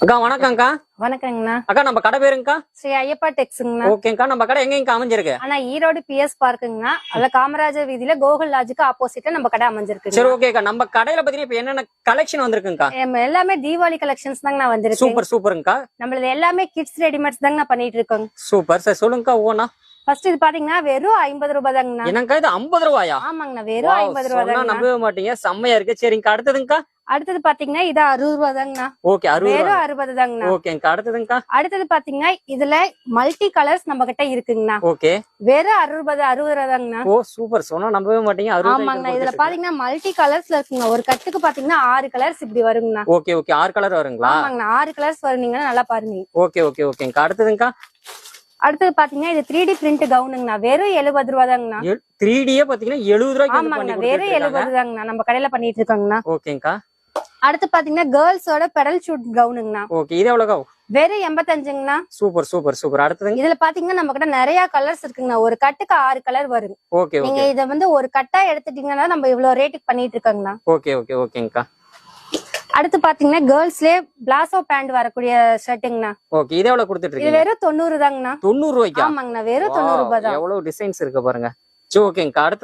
அக்கா வணக்கம்க்கா. வணக்கங்கண்ணா. அக்கா நம்ம கடை பேருங்கக்கா. ஸ்ரீ ஐயப்பா டெக்ஸுங்கண்ணா. ஓகேங்கக்கா நம்ம கடை எங்கெங்க அமைஞ்சிருக்கு ஆனா ஈரோடு பிஎஸ் பார்க்குங்கண்ணா அதுல காமராஜர் வீதியில கோகுல் லாஜுக்கு ஆப்போசிட்ல நம்ம கடை அமைஞ்சிருக்கு சரி ஓகேக்கா. நம்ம கடையில பாத்தீங்கன்னா இப்ப என்னென்ன கலெக்ஷன் வந்திருக்குங்கக்கா? எல்லாமே தீபாவளி கலெக்ஷன்ஸ் தாங்கண்ணா வந்திருக்கு. சூப்பர் சூப்பருங்கக்கா நம்மளது எல்லாமே கிட்ஸ் ரெடிமேட்ஸ் தாங்கண்ணா பண்ணிட்டு இருக்கோங்க சூப்பர் சார் சொல்லுங்கக்கா ஓனா ஃபர்ஸ்ட் இது பாத்தீங்கன்னா வெறும் ஐம்பது ரூபாய் தாங்கண்ணா. என்னங்கக்கா இது ஐம்பது ரூபாயா? ஆமாங்கண்ணா வெறும் ஐம்பது ரூபாய் தாங்கண்ணா. நம்பவே மாட்டீங்க. செம்மையா இருக்கு. சரிங்கக்கா அடுத்ததுங்கக்கா. அடுத்தது பாத்தீங்கன்னா இது அறுபது ரூபாய் தாங்கண்ணா ஓகே அறுபது ரூபா அறுபது தாங்கண்ணா அடுத்ததுங்கக்கா அடுத்தது பாத்தீங்கன்னா இதுல மல்டி கலர்ஸ் நம்ம கிட்ட இருக்குங்கண்ணா. ஓகே. வெறும் அறுபது அறுபது ரூபாய் தாங்கண்ணா ஓ சூப்பர். சொன்னா நம்பவே மாட்டீங்க ஆமாங்கண்ணா இதுல பாத்தீங்கன்னா மல்டி கலர்ஸ்ல இருக்குங்க ஒரு கட்டுக்கு பாத்தீங்கன்னா ஆறு கலர்ஸ் இப்படி வருங்கண்ணா. ஓகே ஓகே ஆறு கலர் வருங்களா? ஆமாங்கண்ணா ஆறு கலர்ஸ் வருனீங்கன்னா நல்லா பாருங்க. ஓகே ஓகே ஓகேங்கக்கா அடுத்ததுங்கக்கா அடுத்தது பாத்தீங்கன்னா இது த்ரீ டி பிரிண்ட் கவுனுங்கண்ணா வெறும் எழுபது ரூபா தாங்கண்ணா த்ரீ டியே பாத்தீங்கன்னா எழுபது பண்ணி ஆமாங்கண்ணா வெறும் எழுபது தாங்கண்ணா நம்ம கடையில பண்ணிட்டு இருக்கோங்கண்ணா. ஓகேங்கக்கா அடுத்து பாத்தீங்கன்னா கேர்ள்ஸோட பெடல் ஷூட் கவுனுங்கண்ணா ஓகே இது எவ்வளோக்கா வெறும் எண்பத்தஞ்சுங்கண்ணா. சூப்பர் சூப்பர் சூப்பர் அடுத்ததுங்க? இதுல பாத்தீங்கன்னா நம்ம கிட்ட நிறைய கலர்ஸ் இருக்குங்கண்ணா. ஒரு கட்டுக்கு ஆறு கலர் வரும். ஓகே நீங்க இத வந்து ஒரு கட்டா எடுத்துட்டீங்கன்னா நம்ம இவ்வளவு ரேட்டுக்கு பண்ணிட்டு இருக்கோங்கண்ணா. ஓகே ஓகே ஓகேங்கக்கா அடுத்து பாத்தீங்கன்னா கேர்ள்ஸ்லயே பிளாசோ பேண்ட் வரக்கூடிய ஷர்ட்டுங்கண்ணா ஓகே இது எவ்வளவு கொடுத்துட்டு இது வெறும் தொண்ணூறு தாங்கண்ணா. தொண்ணூறு ரூபாய்க்கா? ஆமாங்கண்ணா வெறும் தொண்ணூறு ரூபாய் தான். எவ்வளவு டிசைன்ஸ் இருக்கு பாருங்க. சரி ஓகேங்கக்கா அடுத்து